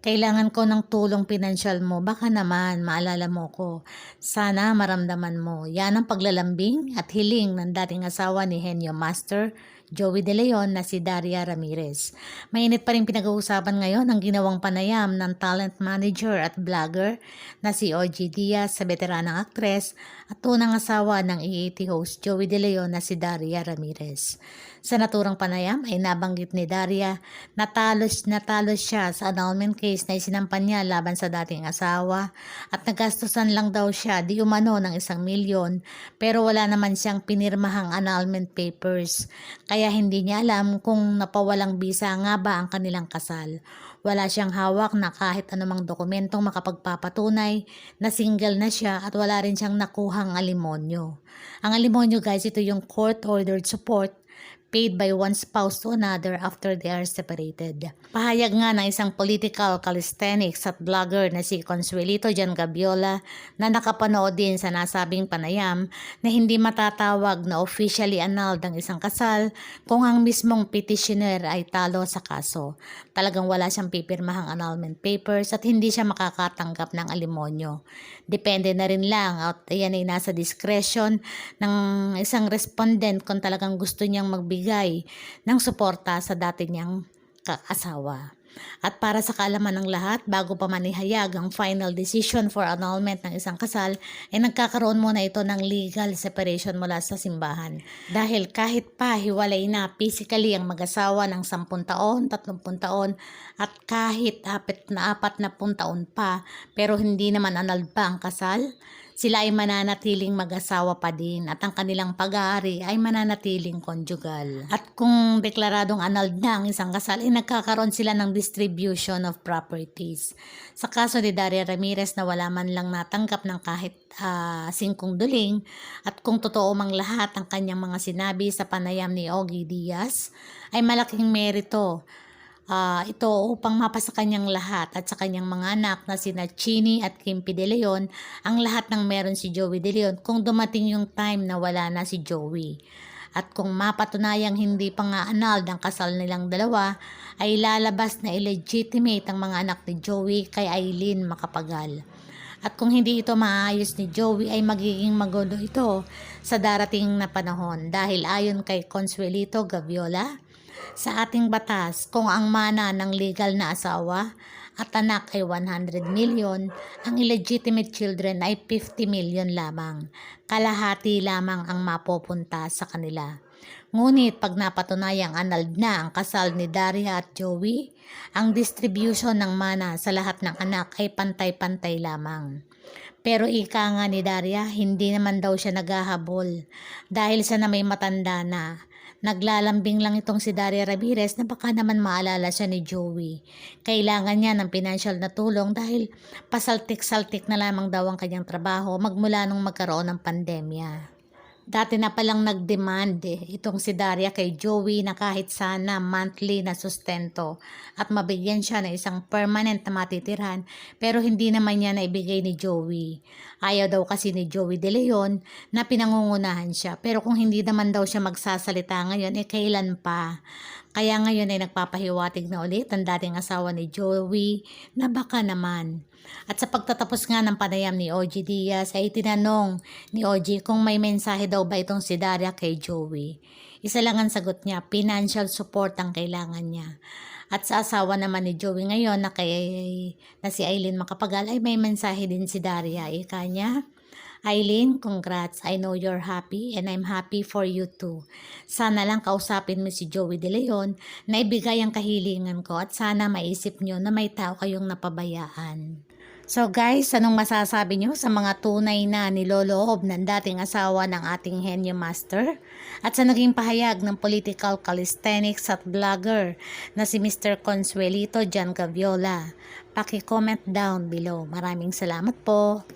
Kailangan ko ng tulong pinansyal mo. Baka naman, maalala mo ko. Sana maramdaman mo. Yan ang paglalambing at hiling ng dating asawa ni Henyo Master, Joey De Leon na si Daria Ramirez. Mainit pa rin pinag-uusapan ngayon ang ginawang panayam ng talent manager at vlogger na si OG Diaz sa veteranang aktres at tunang asawa ng EAT host Joey De Leon na si Daria Ramirez. Sa naturang panayam ay nabanggit ni Daria na talos na talos siya sa annulment case na isinampan niya laban sa dating asawa at nagastusan lang daw siya di umano ng isang milyon pero wala naman siyang pinirmahang annulment papers kaya hindi niya alam kung napawalang bisa nga ba ang kanilang kasal. Wala siyang hawak na kahit anumang dokumentong makapagpapatunay na single na siya at wala rin siyang nakuhang alimonyo. Ang alimonyo guys, ito yung court-ordered support paid by one spouse to another after they are separated. Pahayag nga ng isang political calisthenics at vlogger na si Consuelito Jan Gabiola na nakapanood din sa nasabing panayam na hindi matatawag na officially annulled ang isang kasal kung ang mismong petitioner ay talo sa kaso. Talagang wala siyang pipirmahang annulment papers at hindi siya makakatanggap ng alimonyo. Depende na rin lang at yan ay nasa discretion ng isang respondent kung talagang gusto niyang magbigay ng suporta sa dati niyang kaasawa. At para sa kaalaman ng lahat, bago pa manihayag ang final decision for annulment ng isang kasal, ay nagkakaroon muna ito ng legal separation mula sa simbahan. Dahil kahit pa hiwalay na physically ang mag-asawa ng 10 taon, 30 taon, at kahit apat na apat na taon pa, pero hindi naman annulled pa ang kasal, sila ay mananatiling mag-asawa pa din at ang kanilang pag-aari ay mananatiling conjugal. At kung deklaradong annulled na ang isang kasal, ay nagkakaroon sila ng distribution of properties. Sa kaso ni Daria Ramirez na wala man lang natanggap ng kahit ah, singkong duling at kung totoo mang lahat ang kanyang mga sinabi sa panayam ni Ogie Diaz, ay malaking merito Ah, ito upang mapasa kanyang lahat at sa kanyang mga anak na sina Chini at Kimpi De Leon ang lahat ng meron si Joey De Leon kung dumating yung time na wala na si Joey. At kung mapatunayang hindi pa nga annulled ang kasal nilang dalawa, ay lalabas na illegitimate ang mga anak ni Joey kay Aileen Makapagal. At kung hindi ito maayos ni Joey ay magiging magulo ito sa darating na panahon dahil ayon kay Consuelito Gaviola, sa ating batas, kung ang mana ng legal na asawa at anak ay 100 million, ang illegitimate children ay 50 million lamang. Kalahati lamang ang mapupunta sa kanila. Ngunit pag napatunayang annulled na ang kasal ni Daria at Joey, ang distribution ng mana sa lahat ng anak ay pantay-pantay lamang. Pero ika nga ni Daria, hindi naman daw siya naghahabol dahil siya na may matanda na. Naglalambing lang itong si Daria Ramirez na baka naman maalala siya ni Joey. Kailangan niya ng financial na tulong dahil pasaltik-saltik na lamang daw ang kanyang trabaho magmula nung magkaroon ng pandemya. Dati na palang nag-demand eh, itong si Daria kay Joey na kahit sana monthly na sustento at mabigyan siya ng isang permanent na matitirhan pero hindi naman niya naibigay ni Joey. Ayaw daw kasi ni Joey De Leon na pinangungunahan siya pero kung hindi naman daw siya magsasalita ngayon eh kailan pa. Kaya ngayon ay nagpapahiwatig na ulit ang dating asawa ni Joey na baka naman. At sa pagtatapos nga ng panayam ni OG Diaz ay tinanong ni OG kung may mensahe daw ba itong si Daria kay Joey. Isa lang ang sagot niya, financial support ang kailangan niya. At sa asawa naman ni Joey ngayon na, kay, na si Aileen Makapagal ay may mensahe din si Daria. Ika niya, Aileen, congrats. I know you're happy and I'm happy for you too. Sana lang kausapin mo si Joey De Leon na ibigay ang kahilingan ko at sana maisip nyo na may tao kayong napabayaan. So guys, anong masasabi nyo sa mga tunay na niloloob ng dating asawa ng ating henyo master? At sa naging pahayag ng political calisthenics at vlogger na si Mr. Consuelito Jan Gaviola? Paki-comment down below. Maraming salamat po.